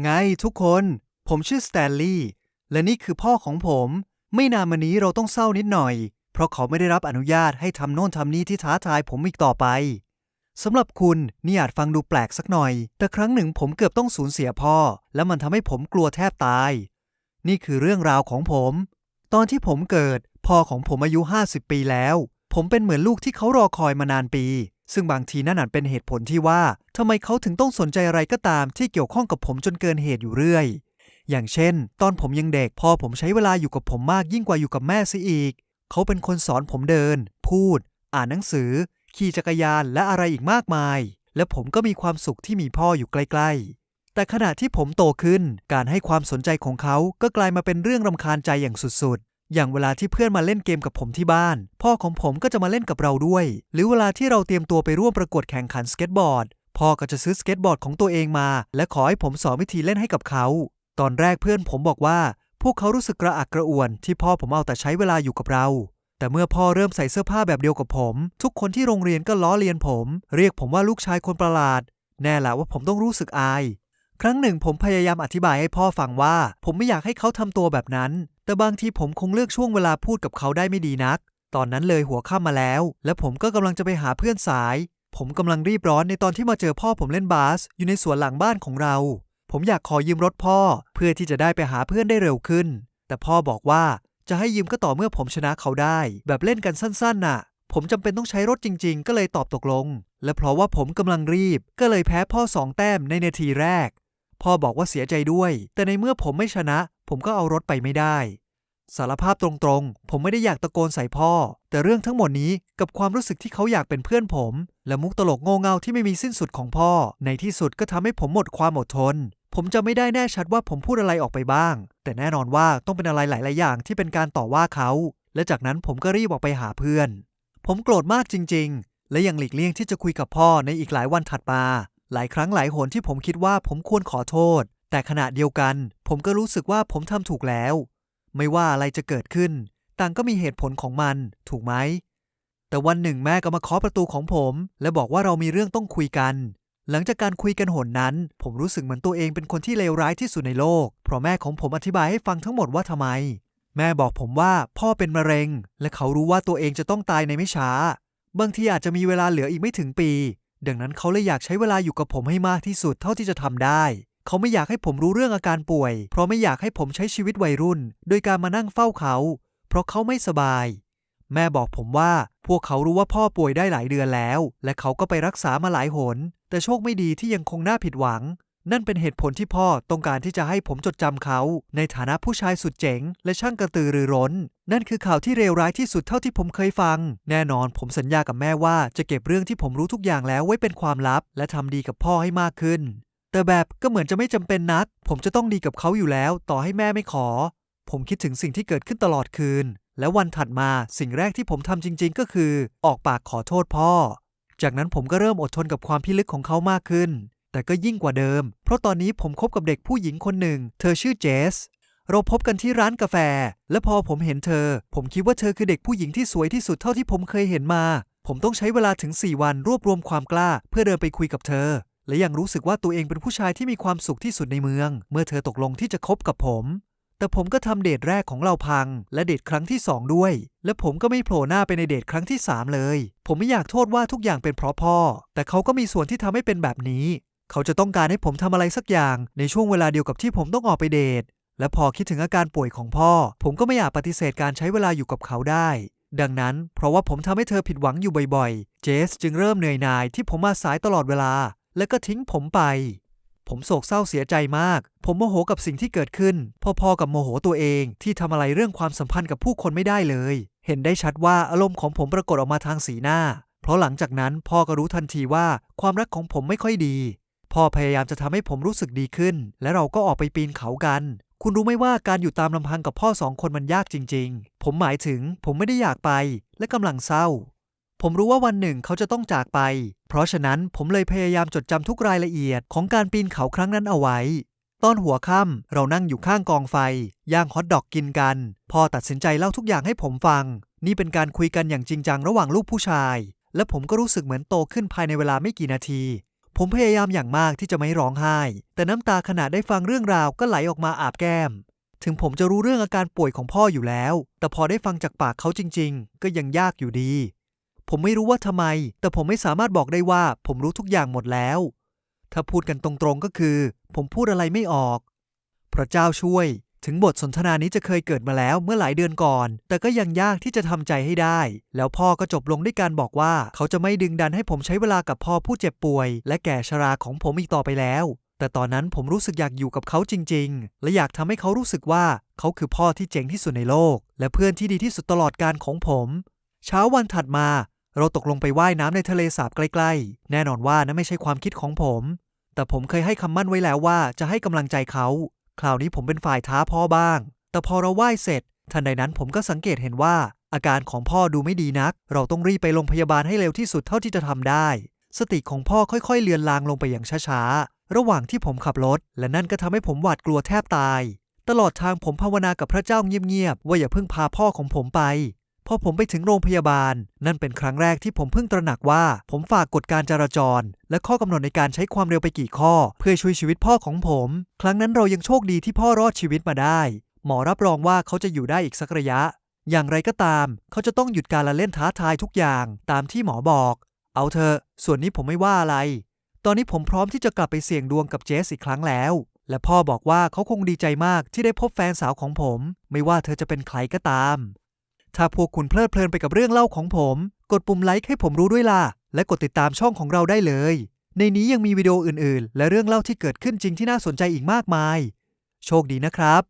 ไงทุกคน ผมชื่อสแตนลีย์และนี่คือพ่อของผม ไม่นานมานี้เราต้องเศร้านิดหน่อย เพราะเขาไม่ได้รับอนุญาตให้ทำโน่นทำนี่ที่ท้าทายผมอีกต่อไปสำหรับคุณนี่อาจฟังดูแปลกสักหน่อย แต่ครั้งหนึ่งผมเกือบต้องสูญเสียพ่อ และมันทำให้ผมกลัวแทบตาย นี่คือเรื่องราวของผม ตอนที่ผมเกิด พ่อของผมอายุ 50 ปีแล้ว ผมเป็นเหมือนลูกที่เขารอคอยมานานปี ซึ่งบางทีนั่นอาจเป็นเหตุผลที่ว่าทำไมเขาถึงต้องสนใจอะไรก็ตามที่เกี่ยวข้องกับผมจนเกินเหตุอยู่เรื่อย อย่างเช่น ตอนผมยังเด็กพ่อผมใช้เวลาอยู่กับผมมากยิ่งกว่าอยู่กับแม่ซะอีก เขาเป็นคนสอนผมเดิน พูด อ่านหนังสือ ขี่จักรยานและอะไรอีกมากมาย และผมก็มีความสุขที่มีพ่ออยู่ใกล้ ๆ แต่ขณะที่ผมโตขึ้น การให้ความสนใจของเขาก็กลายมาเป็นเรื่องรำคาญใจอย่างสุดๆ อย่างเวลาที่เพื่อนมาเล่นเกมกับผมที่บ้าน พ่อของผมก็จะมาเล่นกับเราด้วย หรือเวลาที่เราเตรียมตัวไปร่วมประกวดแข่งขันสเก็ตบอร์ด พ่อก็จะซื้อสเก็ตบอร์ดของตัวเองมา และขอให้ผมสอนวิธีเล่นให้กับเขา ตอนแรกเพื่อนผมบอกว่า พวกเขารู้สึกกระอักกระอ่วน ที่พ่อผมเอาแต่ใช้เวลาอยู่กับเรา แต่เมื่อพ่อเริ่มใส่เสื้อผ้าแบบเดียวกับผม ทุกคนที่โรงเรียนก็ล้อเลียนผม เรียกผมว่าลูกชายคนประหลาด แน่ละว่าผมต้องรู้สึกอายครั้งหนึ่งผมพยายามอธิบายให้พ่อฟังว่า ผมไม่อยากให้เขาทำตัวแบบนั้น แต่บางทีผมคงเลือกช่วงเวลาพูดกับเขาได้ไม่ดีนัก ตอนนั้นเลยหัวค่ำมาแล้ว และผมก็กำลังจะไปหาเพื่อนสาย ผมกำลังรีบร้อนในตอนที่มาเจอพ่อผมเล่นบาสอยู่ในสวนหลังบ้านของเรา ผมอยากขอยืมรถพ่อ เพื่อที่จะได้ไปหาเพื่อนได้เร็วขึ้น แต่พ่อบอกว่าจะให้ยืมก็ต่อเมื่อผมชนะเขาได้ แบบเล่นกันสั้นๆน่ะ ผมจำเป็นต้องใช้รถจริง ๆ ก็เลยตอบตกลง และเพราะว่าผมกำลังรีบ ก็เลยแพ้พ่อสองแต้มในนาทีแรกพ่อบอกว่าเสียใจด้วย แต่ในเมื่อผมไม่ชนะ ผมก็เอารถไปไม่ได้ สารภาพตรงๆ ผมไม่ได้อยากตะโกนใส่พ่อ แต่เรื่องทั้งหมดนี้กับความรู้สึกที่เขาอยากเป็นเพื่อนผม และมุกตลกโง่เง่าที่ไม่มีสิ้นสุดของพ่อ ในที่สุดก็ทำให้ผมหมดความอดทน ผมจะไม่ได้แน่ชัดว่าผมพูดอะไรออกไปบ้าง แต่แน่นอนว่าต้องเป็นอะไรหลาย ๆ อย่างที่เป็นการต่อว่าเขา และจากนั้นผมก็รีบออกไปหาเพื่อน ผมโกรธมากจริง ๆ และยังหลีกเลี่ยงที่จะคุยกับพ่อในอีกหลายวันถัดมาหลายครั้งหลายหนที่ผมคิดว่าผมควรขอโทษ แต่ขณะเดียวกัน ผมก็รู้สึกว่าผมทำถูกแล้ว ไม่ว่าอะไรจะเกิดขึ้น ต่างก็มีเหตุผลของมัน ถูกไหม แต่วันหนึ่งแม่ก็มาเคาะประตูของผม และบอกว่าเรามีเรื่องต้องคุยกัน หลังจากการคุยกันหนนั้น ผมรู้สึกเหมือนตัวเองเป็นคนที่เลวร้ายที่สุดในโลก เพราะแม่ของผมอธิบายให้ฟังทั้งหมดว่าทำไม แม่บอกผมว่าพ่อเป็นมะเร็ง และเขารู้ว่าตัวเองจะต้องตายในไม่ช้า บางทีอาจจะมีเวลาเหลืออีกไม่ถึงปี ดังนั้นเขาเลยอยากใช้เวลาอยู่กับผมให้มากที่สุดเท่าที่จะทำได้ เขาไม่อยากให้ผมรู้เรื่องอาการป่วย เพราะไม่อยากให้ผมใช้ชีวิตวัยรุ่น โดยการมานั่งเฝ้าเขา เพราะเขาไม่สบาย แม่บอกผมว่าพวกเขารู้ว่าพ่อป่วยได้หลายเดือนแล้ว และเขาก็ไปรักษามาหลายหน แต่โชคไม่ดีที่ยังคงน่าผิดหวัง นั่นเป็นเหตุผลที่พ่อต้องการที่จะให้ผมจดจำเขา ในฐานะผู้ชายสุดเจ๋ง และช่างกระตือรือร้น นั่นคือข่าวที่เลวร้ายที่สุดเท่าที่ผมเคยฟัง แน่นอนผมสัญญากับแม่ว่าจะเก็บเรื่องที่ผมรู้ทุกอย่างแล้วไว้เป็นความลับ และทำดีกับพ่อให้มากขึ้น แต่แบบก็เหมือนจะไม่จำเป็นนัก ผมจะต้องดีกับเขาอยู่แล้ว ต่อให้แม่ไม่ขอ ผมคิดถึงสิ่งที่เกิดขึ้นตลอดคืน และวันถัดมาสิ่งแรกที่ผมทำจริง ๆ ก็คือ ออกปากขอโทษพ่อ จากนั้นผมก็เริ่มอดทนกับความพิลึกของเขามากขึ้น แต่ก็ยิ่งกว่าเดิม เพราะตอนนี้ผมคบกับเด็กผู้หญิงคนหนึ่ง เธอชื่อเจส เราพบกันที่ร้านกาแฟ และพอผมเห็นเธอ ผมคิดว่าเธอคือเด็กผู้หญิงที่สวยที่สุดเท่าที่ผมเคยเห็นมา ผมต้องใช้เวลาถึง 4 วันรวบรวมความกล้า เพื่อเดินไปคุยกับเธอ และยังรู้สึกว่าตัวเองเป็นผู้ชายที่มีความสุขที่สุดในเมือง เมื่อเธอตกลงที่จะคบกับผม แต่ผมก็ทำเดทแรกของเราพัง และเดทครั้งที่2ด้วย และผมก็ไม่โผล่หน้าไปในเดทครั้งที่3เลย ผมไม่อยากโทษว่าทุกอย่างเป็นเพราะพ่อ แต่เขาก็มีส่วนที่ทำให้เป็นแบบนี้ เขาจะต้องการให้ผมทำอะไรสักอย่าง ในช่วงเวลาเดียวกับที่ผมต้องออกไปเดท และพอคิดถึงอาการป่วยของพ่อ ผมก็ไม่อยากปฏิเสธการใช้เวลาอยู่กับเขาได้ดังนั้น เพราะว่าผมทำให้เธอผิดหวังอยู่บ่อยๆ เจสจึงเริ่มเหนื่อยหน่ายที่ผมมาสายตลอดเวลา และก็ทิ้งผมไป ผมโศกเศร้าเสียใจมาก ผมโมโหกับสิ่งที่เกิดขึ้น พอๆกับโมโหตัวเองที่ทำอะไรเรื่องความสัมพันธ์กับผู้คนไม่ได้เลย เห็นได้ชัดว่าอารมณ์ของผมปรากฏออกมาทางสีหน้า เพราะหลังจากนั้นพ่อก็รู้ทันทีว่าความรักของผมไม่ค่อยดี พ่อพยายามจะทำให้ผมรู้สึกดีขึ้น และเราก็ออกไปปีนเขากันคุณรู้ไหมว่าการอยู่ตามลำพังกับพ่อสองคนมันยากจริง ๆ ผมหมายถึงผมไม่ได้อยากไปและกำลังเศร้า ผมรู้ว่าวันหนึ่งเขาจะต้องจากไป เพราะฉะนั้นผมเลยพยายามจดจำทุกรายละเอียดของการปีนเขาครั้งนั้นเอาไว้ ตอนหัวค่ำเรานั่งอยู่ข้างกองไฟ ย่างฮอทดอกกินกัน พ่อตัดสินใจเล่าทุกอย่างให้ผมฟัง นี่เป็นการคุยกันอย่างจริงจังระหว่างลูกผู้ชาย และผมก็รู้สึกเหมือนโตขึ้นภายในเวลาไม่กี่นาที ผมพยายามอย่างมากที่จะไม่ร้องไห้ แต่น้ำตาขณะได้ฟังเรื่องราวก็ไหลออกมาอาบแก้มถึงผมจะรู้เรื่องอาการป่วยของพ่ออยู่แล้ว แต่พอได้ฟังจากปากเขาจริง ๆ ก็ยังยากอยู่ดี ผมไม่รู้ว่าทำไม แต่ผมไม่สามารถบอกได้ว่า ผมรู้ทุกอย่างหมดแล้ว ถ้าพูดกันตรงๆก็คือ ผมพูดอะไรไม่ออก พระเจ้าช่วย ถึงบทสนทนานี้จะเคยเกิดมาแล้วเมื่อหลายเดือนก่อน แต่ก็ยังยากที่จะทำใจให้ได้ แล้วพ่อก็จบลงด้วยการบอกว่า เขาจะไม่ดึงดันให้ผมใช้เวลากับพ่อผู้เจ็บป่วย และแก่ชราของผมอีกต่อไปแล้ว แต่ตอนนั้นผมรู้สึกอยากอยู่กับเขาจริง ๆ และอยากทำให้เขารู้สึกว่า เขาคือพ่อที่เจ๋งที่สุดในโลก และเพื่อนที่ดีที่สุดตลอดการของผมเช้าวันถัดมา เราตกลงไปว่ายน้ำในทะเลสาบใกล้ๆ แน่นอนว่านั่นไม่ใช่ความคิดของผม แต่ผมเคยให้คำมั่นไว้แล้วว่าจะให้กำลังใจเขา คราวนี้ผมเป็นฝ่ายท้าพ่อบ้าง แต่พอเราว่ายเสร็จ ทันใดนั้นผมก็สังเกตเห็นว่า อาการของพ่อดูไม่ดีนัก เราต้องรีบไปโรงพยาบาลให้เร็วที่สุดเท่าที่จะทำได้ สติของพ่อค่อยๆเลือนลางลงไปอย่างช้าๆ ระหว่างที่ผมขับรถ และนั่นก็ทำให้ผมหวาดกลัวแทบตาย ตลอดทางผมภาวนากับพระเจ้าเงียบๆว่าอย่าเพิ่งพาพ่อของผมไป พอผมไปถึงโรงพยาบาล นั่นเป็นครั้งแรกที่ผมเพิ่งตระหนักว่า ผมฝากกฎการจราจร และข้อกำหนดในการใช้ความเร็วไปกี่ข้อ เพื่อช่วยชีวิตพ่อของผม ครั้งนั้นเรายังโชคดีที่พ่อรอดชีวิตมาได้ หมอรับรองว่าเขาจะอยู่ได้อีกสักระยะ อย่างไรก็ตาม เขาจะต้องหยุดการละเล่นท้าทายทุกอย่างตามที่หมอบอก เอาเถอะส่วนนี้ผมไม่ว่าอะไร ตอนนี้ผมพร้อมที่จะกลับไปเสี่ยงดวงกับเจสอีกครั้งแล้วและพ่อบอกว่าเขาคงดีใจมากที่ได้พบแฟนสาวของผม ไม่ว่าเธอจะเป็นใครก็ตาม ถ้าพวกคุณเพลิดเพลินไปกับเรื่องเล่าของผม กดปุ่มไลค์ให้ผมรู้ด้วยล่ะ และกดติดตามช่องของเราได้เลย ในนี้ยังมีวิดีโออื่นๆ และเรื่องเล่าที่เกิดขึ้นจริงที่น่าสนใจอีกมากมาย โชคดีนะครับ